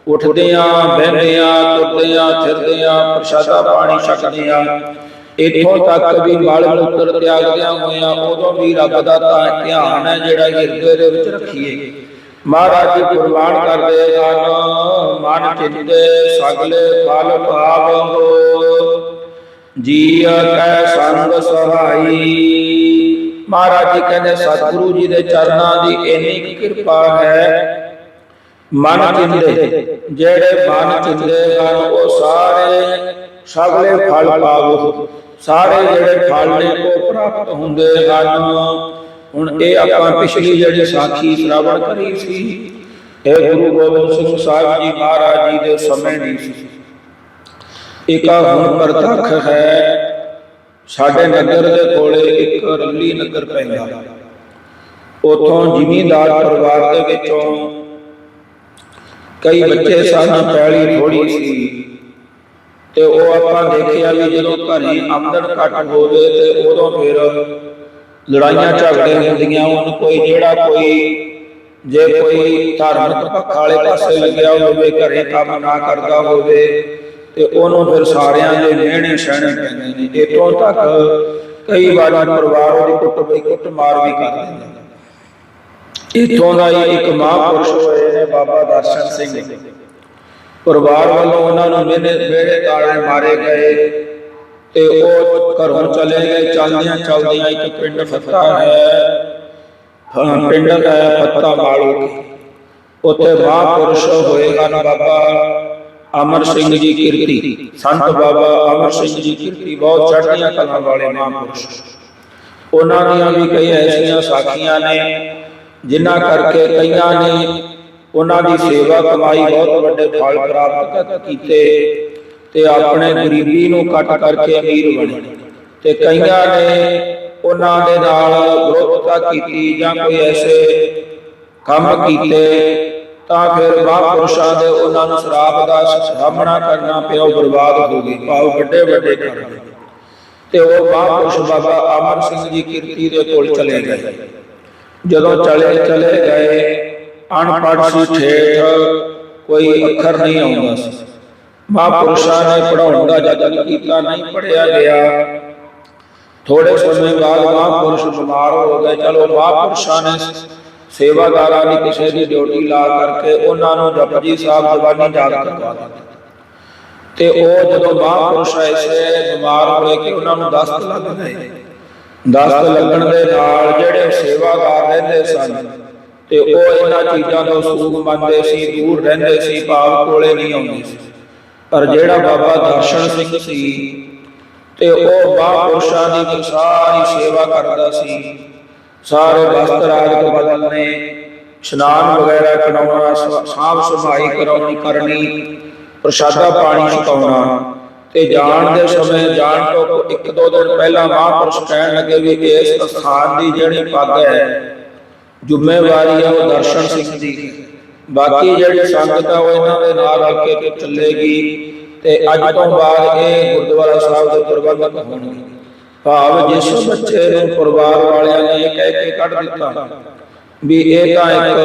ਉੱਠਦਿਆਂ, ਬਹਿੰਦਿਆਂ, ਤੁਰਦਿਆਂ, ਫਿਰਦਿਆਂ, ਪ੍ਰਸ਼ਾਦਾ ਪਾਣੀ ਛਕਦਿਆਂ ਇਥੋਂ ਤੱਕ ਵੀ ਮਲ ਮੂਤਰ ਤਿਆਗਦਿਆਂ ਹੋਇਆਂ ਉਦੋਂ ਵੀ ਰੱਬ ਦਾ ਤਾਂ ਧਿਆਨ ਹੈ ਜਿਹੜਾ ਹਿਰਦੇ ਦੇ ਵਿੱਚ ਰੱਖੀਏ। ਮਹਾਰਾਜ ਜੀ ਕੁਰਬਾਨ ਕਰਦੇ ਹਨ। ਮਨ ਚਿੰਤੇ ਸਗਲੇ ਫਲ ਪਾਵੋ ਜੀਅ ਕੈ ਸੰਗ ਸਹਾਈ। ਮਹਾਰਾਜ ਜੀ ਕਹਿੰਦੇ ਸਤਿਗੁਰੂ ਜੀ ਦੇ ਚਰਨਾਂ ਦੀ ਇੰਨੀ ਕਿਰਪਾ ਹੈ। ਮਨ ਚਿੰਦੇ ਜਿਹੜੇ ਮਨ ਚਿੰਦੇ ਹਨ ਉਹ ਸਾਰੇ ਸਗਲੇ ਫਲ ਪਾਵੋ ਸਾਰੇ ਜਿਹੜੇ ਫਲ ਨੇ ਉਹ ਪ੍ਰਾਪਤ ਹੁੰਦੇ ਹਨ ਹੁਣ ਇਹ ਆਪਾਂ ਪਿਛਲੀ ਜਿਹੜੀ ਸਾਖੀ ਸ਼੍ਰਵਣ ਕਰੀ ਸੀ, ਇਹ ਗੁਰੂ ਗੋਬਿੰਦ ਸਿੰਘ ਸਾਹਿਬ ਜੀ ਮਹਾਰਾਜ ਜੀ ਦੇ ਸਮੇਂ ਦੀ ਸੀ। ਇੱਕ ਹੁਣ ਪ੍ਰਤੱਖ ਹੈ, ਸਾਡੇ ਨਗਰ ਦੇ ਕੋਲੇ ਇੱਕ ਰੱਲੀ ਨਗਰ ਪੈਂਦਾ। ਉਥੋਂ ਜ਼ਿਮੀਂਦਾਰ ਪਰਿਵਾਰ ਦੇ ਵਿੱਚੋਂ ਕਈ ਬੱਚੇ ਸਨ ਪੈਲੀ ਥੋੜੀ ਸੀ। ਤੇ ਉਹ ਆਪਾਂ ਦੇਖਿਆ ਵੀ ਜਦੋਂ ਘਰੇ ਆਮਦਨ ਘੱਟ ਹੋਵੇ ਤੇ ਉਦੋਂ ਫਿਰ ਲੜਾਈਆਂ ਝਗੜੇ ਹੁੰਦੀਆਂ ਉਹਨੂੰ ਕੋਈ ਜਿਹੜਾ ਕੋਈ, ਜੇ ਕੋਈ ਧਾਰਮਿਕ ਪੱਖ ਵਾਲੇ ਪਾਸੇ ਲੱਗਿਆ ਹੋਵੇ ਘਰੇ ਕੰਮ ਨਾ ਕਰਦਾ ਹੋਵੇ, ਤੇ ਉਹਨੂੰ ਫਿਰ ਸਾਰਿਆਂ ਦੇ ਮਿਹਣੇ ਸਹਿਣੇ ਪੈਂਦੇ ਨੇ। ਇਤੋਂ ਤੱਕ ਕਈ ਵਾਰ ਪਰਿਵਾਰ ਉਹਦੀ ਕੁੱਟ ਬਈ ਕੁੱਟ ਮਾਰ ਵੀ ਕਰ ਦਿੰਦੇ ਨੇ। ਇਥੋਂ ਦਾ ਹੀ ਇੱਕ ਮਹਾਂਪੁਰਸ਼ ਹੋਏ ਨੇ ਬਾਬਾ ਦਰਸ਼ਨ ਸਿੰਘ। ਪਰਿਵਾਰ ਵੱਲੋਂ ਉਹਨਾਂ ਨੂੰ ਮੇਰੇ ਬੇੜੇ ਤਾਲੇ ਮਾਰੇ ਗਏ ਤੇ ਉਹ ਘਰੋਂ ਚਲੇ ਗਏ। ਚਲਦਿਆਂ ਚਲਦਿਆਂ ਇੱਕ ਪਿੰਡ ਫੱਤਾ ਹੈ। ਪਿੰਡ ਹੈ ਫੱਤਾ ਮਾਲੋ ਉੱਥੇ ਮਹਾਂਪੁਰਸ਼ ਹੋਏ ਹਨ ਬਾਬਾ ਅਮਰ ਸਿੰਘ ਜੀ ਕੀਰਤੀ। ਸੰਤ ਬਾਬਾ ਅਮਰ ਸਿੰਘ ਜੀ ਕੀਰਤੀ, ਬਹੁਤ ਚੜ੍ਹਦੀਆਂ ਕਲਾਂ ਵਾਲੇ ਮਹਾਂਪੁਰਸ਼। ਉਹਨਾਂ ਦੀਆਂ ਵੀ ਕਈ ਐਸੀਆਂ ਸਾਖੀਆਂ ਨੇ, ਜਿਨ੍ਹਾਂ ਕਰਕੇ ਕਈਆਂ ਨੇ ਉਹਨਾਂ ਦੀ ਸੇਵਾ ਕਮਾਈ ਬਹੁਤ ਵੱਡੇ ਫਲ ਪ੍ਰਾਪਤ ਕੀਤੇ ਤੇ ਆਪਣੇ ਗਰੀਬੀ ਨੂੰ ਕੱਟ ਕਰਕੇ ਅਮੀਰ ਬਣੇ ਤੇ ਕਈਆਂ ਨੇ ਉਹਨਾਂ ਦੇ ਨਾਲ ਵਿਰੋਧਤਾ ਕੀਤੀ ਜਾਂ ਕੋਈ ਐਸੇ ਕੰਮ ਕੀਤੇ ਤਾਂ ਫਿਰ ਮਹਾਂਪੁਰਸ਼ਾਂ ਦੇ ਉਹਨਾਂ ਨੂੰ ਸ਼ਰਾਪ ਦਾ ਸਾਹਮਣਾ ਕਰਨਾ ਪਿਆ ਬਰਬਾਦ ਹੋ ਗਏ, ਭਾਵ ਵੱਡੇ ਵੱਡੇ ਕਰ ਤੇ ਉਹ ਮਹਾਂਪੁਰਸ਼ ਬਾਬਾ ਅਮਰ ਸਿੰਘ ਜੀ ਕੀਰਤੀ ਦੇ ਕੋਲ ਚਲੇ ਗਏ। ਜਦੋਂ ਚਲੇ ਚਲੇ ਗਏ ਅਨਪੜ੍ਹ ਸੀ ਠੇਠ, ਕੋਈ ਅੱਖਰ ਨਹੀਂ ਆਉਂਦਾ ਸੀ। ਮਹਾਂਪੁਰਸ਼ਾਂ ਨੇ ਪੜਾਉਣ ਦਾ ਯਤਨ ਕੀਤਾ, ਨਹੀਂ ਪੜਿਆ ਗਿਆ। ਥੋੜੇ ਸਮੇਂ ਬਾਅਦ ਮਹਾਂਪੁਰਸ਼ ਬਿਮਾਰ ਹੋ ਗਏ। ਚਲੋ, ਮਹਾਂਪੁਰਸ਼ਾਂ ਨੇ ਸੇਵਾਦਾਰਾਂ ਦੀ ਕਿਸੇ ਦੀ ਡਿਊਟੀ ਲਾ ਕਰਕੇ ਉਹਨਾਂ ਨੂੰ ਜਪਜੀ ਸਾਹਿਬ ਜ਼ਬਾਨੀ ਯਾਦ ਕਰਵਾ ਦਿੱਤੀ। ਤੇ ਉਹ ਜਦੋਂ ਮਹਾਂਪੁਰਸ਼ ਐਸੇ ਬਿਮਾਰ ਹੋਏ ਕਿ ਉਹਨਾਂ ਨੂੰ ਦਸਤ ਲੱਗ ਗਏ। ਦਸਤ ਲੱਗਣ ਦੇ ਨਾਲ ਜਿਹੜੇ ਸੇਵਾਦਾਰ ਰਹਿੰਦੇ ਸਨ ਤੇ ਉਹ ਇਹਨਾਂ ਚੀਜ਼ਾਂ ਤੋਂ ਸੂਗ ਮੰਨਦੇ ਸੀ, ਦੂਰ ਰਹਿੰਦੇ ਸੀ, ਭਾਵ ਕੋਲੇ ਨਹੀਂ ਆਉਂਦੇ ਸੀ। ਪਰ ਜਿਹੜਾ ਬਾਬਾ ਦਰਸ਼ਨ ਸਿੰਘ ਸੀ ਤੇ ਉਹ ਮਹਾਂਪੁਰਸ਼ਾਂ ਦੀ ਸਾਰੀ ਸੇਵਾ ਕਰਦਾ ਸੀ। ਸਾਰੇ ਵਸਤਰ ਆਦਿਕ ਬਦਲਨੇ ਇਸ਼ਨਾਨ ਵਗੈਰਾ ਕਰਾਉਣਾ ਸਾਫ਼ ਸਫ਼ਾਈ ਕਰਾਉਣੀ, ਕਰਨੀ, ਪ੍ਰਸ਼ਾਦਾ ਪਾਣੀ ਛਕਾਉਣਾ ਤੇ ਜਾਣ ਦੇ ਸਮੇਂ ਜਾਣ ਤੋਂ ਇੱਕ ਦੋ ਦਿਨ ਪਹਿਲਾਂ ਮਹਾਂਪੁਰਸ਼ ਕਹਿਣ ਲੱਗੇ ਵੀ ਇਸ ਸਥਾਨ ਦੀ ਜਿਹੜੀ ਪੱਗ ਹੈ ਜ਼ਿੰਮੇਵਾਰੀ ਹੈ ਉਹ ਦਰਸ਼ਨ ਸਿੰਘ ਦੀ। ਬਾਕੀ ਜਿਹੜੀ ਸੰਗਤ ਆ ਉਹ ਇਹਨਾਂ ਦੇ ਨਾਲ ਰਲ ਕੇ ਚੱਲੇਗੀ ਤੇ ਅੱਜ ਤੋਂ ਬਾਅਦ ਇਹ ਗੁਰਦੁਆਰਾ ਸਾਹਿਬ ਦੇ ਪ੍ਰਬੰਧਕ ਹੋਣਗੇ। ਭਾਵ ਜਿਸ ਬੱਚੇ ਨੂੰ ਪਰਿਵਾਰ ਵਾਲਿਆਂ ਨੇ ਇਹ ਕਹਿ ਕੇ ਕੱਢ ਦਿੱਤਾ ਵੀ ਇਹ ਤਾਂ ਇੱਕ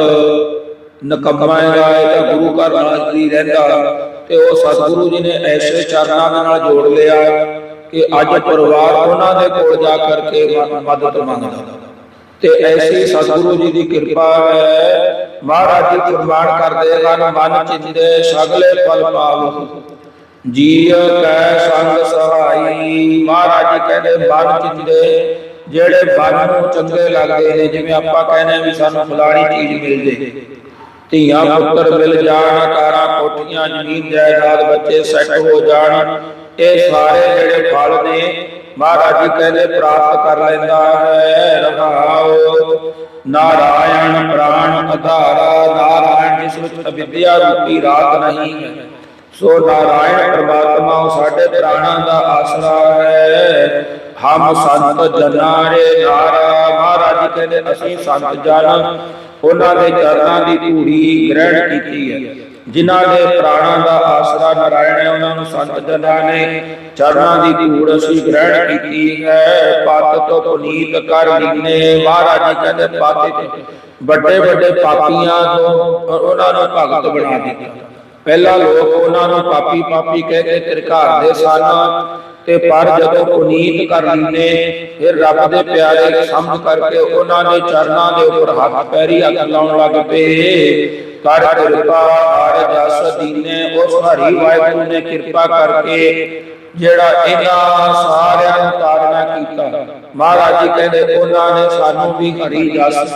ਨਕਮਾ ਹੈਗਾ ਇਹ ਤਾਂ ਗੁਰੂ ਘਰ ਨਾਲ ਹੀ ਰਹਿੰਦਾ। ਤੇ ਉਹ ਸਤਿਗੁਰੂ ਜੀ ਨੇ ਐਸੇ ਚਰਨਾਂ ਦੇ ਨਾਲ ਜੋੜ ਲਿਆ ਕਿ ਅੱਜ ਪਰਿਵਾਰ ਉਹਨਾਂ ਦੇ ਕੋਲ ਜਾ ਕਰਕੇ ਮਦਦ ਮੰਗਦਾ। ਤੇ ਐਸੀ ਸਤਿਗੁਰੂ ਜੀ ਦੀ ਕਿਰਪਾ ਹੈ। ਮਹਾਰਾਜ ਜੀ ਕੁਰਬਾਨ ਕਰਦੇ ਹਨ, ਮਨ ਚਿੰਦੇ ਸਗਲੇ ਫਲ ਪਾਵੋ ਜੀਅ ਕੈ ਸੰਗ ਸਹਾਈ। ਮਹਾਰਾਜ ਜੀ ਕਹਿੰਦੇ, ਮਨ ਚਿੰਦੇ, ਜਿਹੜੇ ਮਨ ਨੂੰ ਚੰਗੇ ਲੱਗਦੇ ਨੇ, ਜਿਵੇਂ ਆਪਾਂ ਕਹਿੰਦੇ ਵੀ ਸਾਨੂੰ ਫਲਾਣੀ ਚੀਜ਼ ਮਿਲ ਜੇ। ਧੀਆਂ ਪੁੱਤਰ ਮਿਲ ਜਾਣ, ਕਾਰਾਂ, ਕੋਠੀਆਂ, ਜ਼ਮੀਨ, ਜਾਇਦਾਦ ਬੱਚੇ ਸੈੱਟ ਹੋ ਜਾਣ। ਇਹ ਸਾਰੇ ਜਿਹੜੇ ਫਲ ਨੇ ਮਹਾਰਾਜ ਜੀ ਕਹਿੰਦੇ, ਪ੍ਰਾਪਤ ਕਰ ਲੈਂਦਾ ਹੈ ਰਹਾਉ ਨਾਰਾਇਣ ਪ੍ਰਾਣ ਆਧਾਰਾ ਨਾਰਾਇਣ ਜਿਸ ਵਿੱਚ ਅਵਿਦਿਆ ਰੂਪੀ ਰਾਤ ਨਹੀਂ ਹੈ। ਸੋ ਨਾਰਾਇਣ ਪ੍ਰਮਾਤਮਾ ਉਹ ਸਾਡੇ ਪ੍ਰਾਣਾਂ ਦਾ ਆਸਰਾ ਹੈ। ਹਮ ਸੰਤ ਜਨਾਰੇ ਨਾਰਾ। ਮਹਾਰਾਜ ਜੀ ਕਹਿੰਦੇ, ਅਸੀਂ ਸੰਤ ਜਨ, ਉਹਨਾਂ ਦੇ ਚਰਨਾਂ ਦੀ ਧੂੜੀ ਗ੍ਰਹਿਣ ਕੀਤੀ ਹੈ। ਜਿਨ੍ਹਾਂ ਦੇ ਪ੍ਰਾਣਾਂ ਦਾ ਆਸਰਾ ਨਾਰਾਇਣ ਹੈ ਉਹਨਾਂ ਨੂੰ ਸੰਤ ਜਨਾਂ ਨੇ ਚਰਨਾਂ ਦੀ ਧੂੜ ਅਸੀਂ ਗ੍ਰਹਿਣ ਕੀਤੀ ਹੈ। ਪਤ ਤੋਂ ਪੁਨੀਤ ਕਰ ਦਿਨੇ ਮਹਾਰਾਜ ਜੀ ਕਹਿੰਦੇ ਪਾਤੇ ਤੇ ਵੱਡੇ ਵੱਡੇ ਪਾਪੀਆਂ ਤੋਂ ਉਹਨਾਂ ਨੂੰ ਭਗਤ ਬਣਾ ਦਿੱਤਾ। ਪਹਿਲਾਂ ਲੋਕ ਉਹਨਾਂ ਨੂੰ ਪਾਪੀ ਪਾਪੀ ਕਹਿ ਕੇ ਤਿਰਕਾਰ ਦੇ ਸਨ ਤੇ ਪਰ ਜਦੋਂ ਪੁਨੀਤ ਕਰ ਲੈਨੇ ਫਿਰ ਰੱਬ ਦੇ ਪਿਆਰੇ ਸਮਝ ਕਰਕੇ ਉਹਨਾਂ ਦੇ ਚਰਨਾਂ ਦੇ ਉੱਪਰ ਹੱਥ ਪੈਰੀ ਹੱਥ ਲਾਉਣ ਲੱਗ ਪਏ। ਕਰ ਕਿਰਪਾ ਹਰ ਜਸ ਦੀਨੇ, ਉਸ ਹਰੀ ਵਾਹਿਗੁਰੂ ਨੇ ਕਿਰਪਾ ਕਰਕੇ ਜਿਹੜਾ ਇਹਨਾਂ ਸਾਰਿਆਂ ਨੂੰ ਤਾਰਨਾ ਕੀਤਾ। ਮਹਾਰਾਜ ਜੀ ਕਹਿੰਦੇ, ਉਹਨਾਂ ਨੇ ਸਾਨੂੰ ਵੀ ਹਰੀ ਜਸ,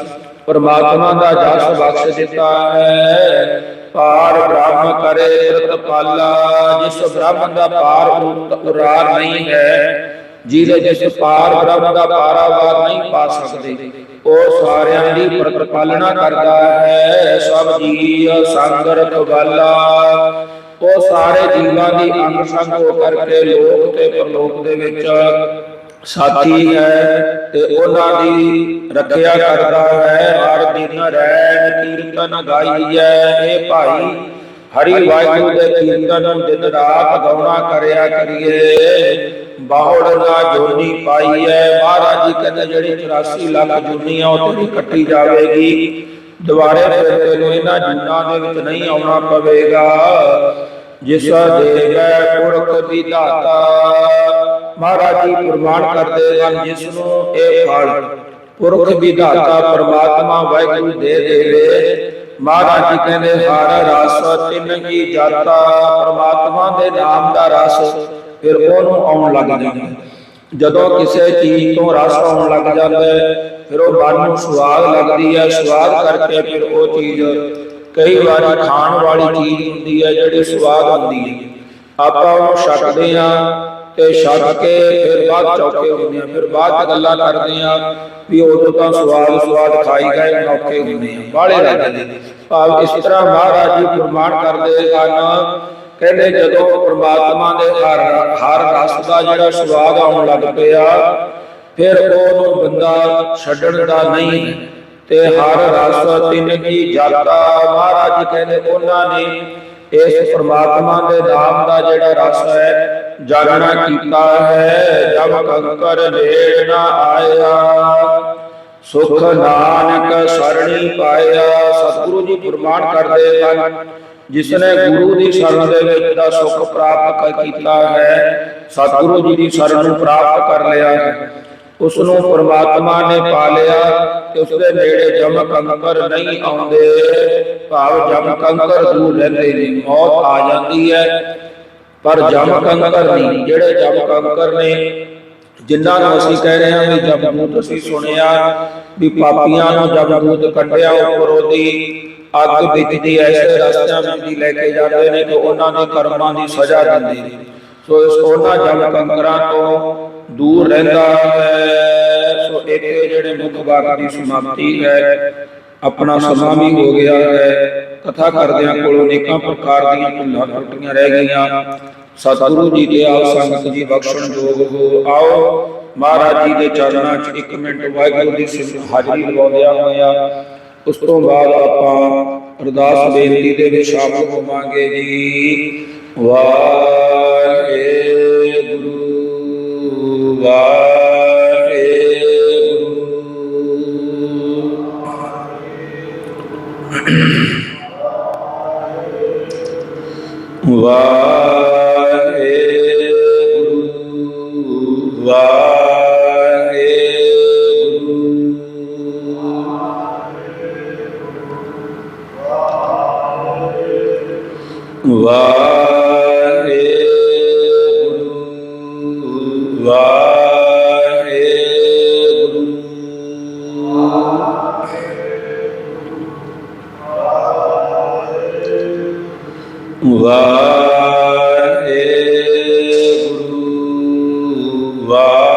ਪਰਮਾਤਮਾ ਦਾ ਜਸ ਬਖਸ਼ ਦਿੱਤਾ ਹੈ। ਪਾਰ ਬ੍ਰਹਮ ਕਰੇ ਪ੍ਰਤਪਾਲਾ ਜਿਸ ਬ੍ਰਹਮ ਦਾ ਪਾਰ ਉਰਾਰ ਨਹੀਂ ਹੈ, ਜਿਹਦੇ ਜਿਸ ਪਾਰ ਬ੍ਰਹਮ ਦਾ ਪਾਰਾਵਾਰ ਨਹੀਂ ਪਾ ਸਕਦੇ। ਉਹ ਸਾਰਿਆਂ ਦੀ ਪ੍ਰਤਪਾਲਣਾ ਕਰਦਾ ਹੈ, ਸਭ ਜੀ ਸੰਗ, ਰਖਵਾਲਾ। ਉਹ ਸਾਰੇ ਜੀਵਾਂ ਦੀ ਅੰਗ ਸੰਗ ਹੋ ਕਰਕੇ ਲੋਕ ਤੇ ਪਰਲੋਕ ਦੇ ਵਿੱਚ ਸਾਥੀ ਹੈ ਤੇ ਉਹਨਾਂ ਦੀ ਰੱਖਿਆ ਕਰਦਾ ਹੈ, ਹਰ ਦਿਨ ਰਹਿ ਕੀਰਤਨ ਗਾਈਐ ਇਹ ਭਾਈ ਹਰੀ ਵਾਹਿਗੁਰੂ ਦੇ ਕੀਰਤਨ ਦਿਨ ਰਾਤ ਗਾਉਣਾ ਕਰਿਆ ਕਰੀਏ। ਬਾਹੜ ਨਾ ਜੋਨੀ ਪਾਈਐ। ਮਹਾਰਾਜ ਜੀ ਕਹਿੰਦੇ ਜਿਹੜੀ 84 ਲੱਖ ਜੁਨੀਆਂ ਉਹ ਤੇਰੀ ਕੱਟੀ ਜਾਵੇਗੀ। ਦੁਬਾਰੇ ਫਿਰ ਤੈਨੂੰ ਇਹਨਾਂ ਜੁਨਾਂ ਦੇ ਵਿੱਚ ਨਹੀਂ ਆਉਣਾ ਪਵੇਗਾ। ਜਿਸ ਦੇਵੈ ਪੁਰਖ ਦੀ ਦਾਤਾ। ਮਹਾਰਾਜ ਜੀ ਪ੍ਰਮਾਣ ਕਰਦੇ ਹਨ ਜਿਸ ਨੂੰ ਇਹ ਫਲ। ਪੁਰਖ ਦੀ ਦਾਤਾ ਪਰਮਾਤਮਾ ਵਾਹਿਗੁਰੂ ਦੇ ਦੇਵੇ। ਮਹਾਰਾਜ ਜੀ ਕਹਿੰਦੇ ਹਰ ਰਸ ਤਿੰਨ ਹੀ ਜਾਤਾ ਪਰਮਾਤਮਾ ਦੇ ਨਾਮ ਦਾ ਰਸ ਫਿਰ ਉਹਨੂੰ ਆਉਣ ਲੱਗ ਜਾਂਦਾ ਜਦੋਂ ਕਿਸੇ ਚੀਜ਼ ਤੋਂ ਰਸ ਆਉਣ ਲੱਗ ਜਾਂਦਾ ਹੈ, ਫਿਰ ਉਹ ਮਨ ਨੂੰ ਸਵਾਦ ਲੱਗਦੀ ਹੈ ਸਵਾਦ ਕਰਕੇ ਫਿਰ ਉਹ ਚੀਜ਼ ਕਈ ਵਾਰੀ ਖਾਣ ਵਾਲੀ ਚੀਜ਼ ਹੁੰਦੀ ਹੈ ਜਿਹੜੀ ਸਵਾਦ ਹੁੰਦੀ ਹੈ। ਆਪਾਂ ਉਹ ਛੱਡਦੇ ਹਾਂ ਤੇ ਛੱਡ ਕੇ, ਫਿਰ ਬਾਅਦ ਚੌਕੇ ਹੁੰਦੇ ਆ। ਫਿਰ ਬਾਅਦ ਚ ਗੱਲਾਂ ਕਰਦੇ ਆ ਵੀ ਉਦੋਂ ਤਾਂ ਸਵਾਦ ਸਵਾਦ ਖਾਈ ਗਏ ਨੌਕੇ ਹੁੰਦੇ ਆ। ਬਾਹਲੇ ਲੱਗਦੇ ਨੇ। ਭਾਵ ਇਸ ਤਰ੍ਹਾਂ ਮਹਾਰਾਜ ਜੀ ਪ੍ਰਮਾਣ ਕਰਦੇ ਹਨ ਕਹਿੰਦੇ ਜਦੋਂ ਪ੍ਰਮਾਤਮਾ ਦੇ ਹਰ ਹਰ ਰਸ ਦਾ ਜਿਹੜਾ ਸਵਾਦ ਆਉਣ ਲੱਗ ਪਿਆ, ਫਿਰ ਉਹਨੂੰ ਬੰਦਾ ਛੱਡਣ ਦਾ ਨਹੀਂ। ਤੇ ਹਰ ਰਸ ਤਿੰਨ ਕੀ ਜਾਤਾ, ਮਹਾਰਾਜ ਜੀ ਕਹਿੰਦੇ ਉਹਨਾਂ ਨੇ ਇਸ ਪ੍ਰਮਾਤਮਾ ਦੇ ਨਾਮ ਦਾ ਜਿਹੜਾ ਰਸ ਹੈ ਜਾਗਣਾ ਕੀਤਾ ਹੈ, ਜਬ ਕੰਕਰ ਨੇੜ ਨਾ ਆਇਆ। ਸੁਖ ਨਾਨਕ ਸਰਣੀ ਪਾਇਆ। ਸਤਿਗੁਰੂ ਜੀ ਪ੍ਰਮਾਣ ਕਰਦੇ ਹਨ। ਜਿਸ ਨੇ ਗੁਰੂ ਦੀ ਸ਼ਰਨ ਦੇ ਵਿੱਚ ਦਾ ਸੁਖ ਪ੍ਰਾਪਤ ਕੀਤਾ ਹੈ, ਸਤਿਗੁਰੂ ਜੀ ਦੀ ਸ਼ਰਨ ਨੂੰ ਪ੍ਰਾਪਤ ਕਰ ਲਿਆ ਹੈ। ਉਸ ਨੂੰ ਪ੍ਰਮਾਤਮਾ ਨੇ ਪਾ ਲਿਆ ਤੇ ਉਸ ਦੇ ਨੇੜੇ ਜਮ ਕੰਕਰ ਨਹੀਂ ਆਉਂਦੇ। ਭਾਵ ਜਮ ਕੰਕਰ ਦੂਰ ਰਹਿੰਦੇ ਨੇ, ਮੌਤ ਆ ਜਾਂਦੀ ਹੈ। ਪਰ ਜਮ ਕੰਕਰ ਨਹੀਂ। ਜਿਹੜੇ ਜਮ ਕੰਕਰ ਨੇ ਜਿਨ੍ਹਾਂ ਨੂੰ ਅਸੀਂ ਕਹਿ ਰਹੇ ਹਾਂ ਵੀ ਜਮਦੂਤ ਅਸੀਂ ਸੁਣਿਆ ਵੀ ਪਾਪੀਆਂ ਨੂੰ ਜਮਦੂਤ ਕੱਢਿਆ ਉੱਪਰੋਂ ਦੀ ਅੱਗ ਵਿੱਚ ਦੀ ਐਸੇ ਰਸਤਿਆਂ ਵਿੱਚ ਲੈ ਕੇ ਜਾਂਦੇ ਨੇ ਕਿ ਉਹਨਾਂ ਦੇ ਕਰਮਾਂ ਦੀ ਸਜ਼ਾ ਦਿੰਦੇ ਨੇ। ਸੋ ਇਸ ਉਹਨਾਂ ਜਮ ਕੰਕਰਾਂ ਤੋਂ ਦੂਰ ਰਹਿੰਦਾ ਹੈ। ਸੋ ਇੱਕ ਇਹ ਜਿਹੜੇ ਮੁੱਖ ਬਾਤ ਦੀ ਸਮਾਪਤੀ ਹੈ। ਆਪਣਾ ਸਮਾਂ ਵੀ ਹੋ ਗਿਆ ਹੈ। ਕਥਾ ਕਰਦਿਆਂ ਕੋਲੋਂ ਅਨੇਕਾਂ ਪ੍ਰਕਾਰ ਦੀਆਂ ਭੁੱਲਾਂ ਟੁੱਟੀਆਂ ਰਹਿ ਗਈਆਂ। ਸਤਿਗੁਰੂ ਜੀ ਦੇ ਆਪ ਸੰਗਤ ਜੀ ਬਖਸ਼ਣ ਯੋਗ ਹੋ। ਆਓ ਮਹਾਰਾਜ ਜੀ ਦੇ ਚਰਨਾਂ 'ਚ ਇੱਕ ਮਿੰਟ ਵਾਹਿਗੁਰੂ ਦੀ ਸਿਫਤ ਹਾਜ਼ਰੀ ਲਵਾਉਂਦਿਆਂ ਹੋਇਆ ਉਸ ਤੋਂ ਬਾਅਦ ਆਪਾਂ ਅਰਦਾਸ ਬੇਨਤੀ ਦੇ ਵਿੱਚ ਸ਼ਾਮਲ ਹੋਵਾਂਗੇ ਜੀ। ਵਾਹਿਗੁਰੂ ਵਾਹਿਗੁਰੂ।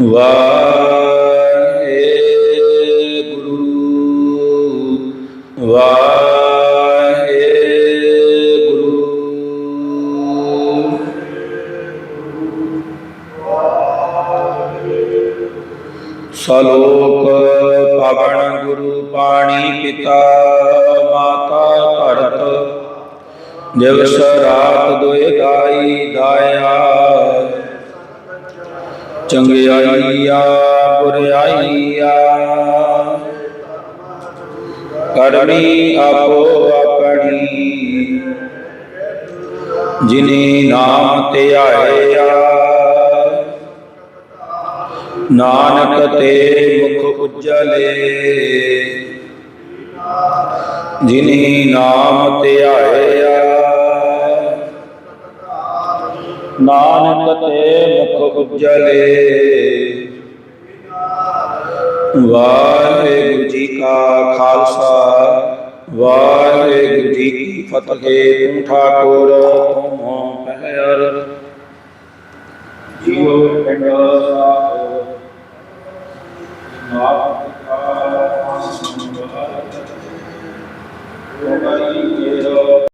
ਵਾਹਿਗੁਰੂ। ਵਾਹਿਗੁਰੂ। ਵਾਹਿਗੁਰੂ ਦਿਵਸ ਰਾਤ ਦੁਇ ਗਾਈ ਦਾਇਆ ਚੰਗਿਆਈਆ ਬੁਰਿਆਈਆ ਕਰਮੀ ਆਪੋ ਆਪਣੀ। ਜਿਨੀ ਨਾਮ ਧਿਆਇਆ ਨਾਨਕ ਤੇ ਮੁਖ ਉਜਲੇ। ਜਿਨੀ ਨਾਮ ਧਿਆਇਆ ਨਾਨਕ ਤੇ ਮੁਖ ਉਜਲੇ ਵਾਹਿਗੁਰੂ ਜੀ ਕਾ ਖਾਲਸਾ ਵਾਹਿਗੁਰੂ ਜੀ ਕੀ ਫਤਿਹ ਤੂੰ ਠਾਕੁਰ ਤੁਮ ਪਹਿਰ ਜੀਵ ਪਿੰਡ ਸਾਹਿਬ ਨਾਮ ਕਾ ਸੰਭਾਲ ਕੋਈ ਮੇਰਾ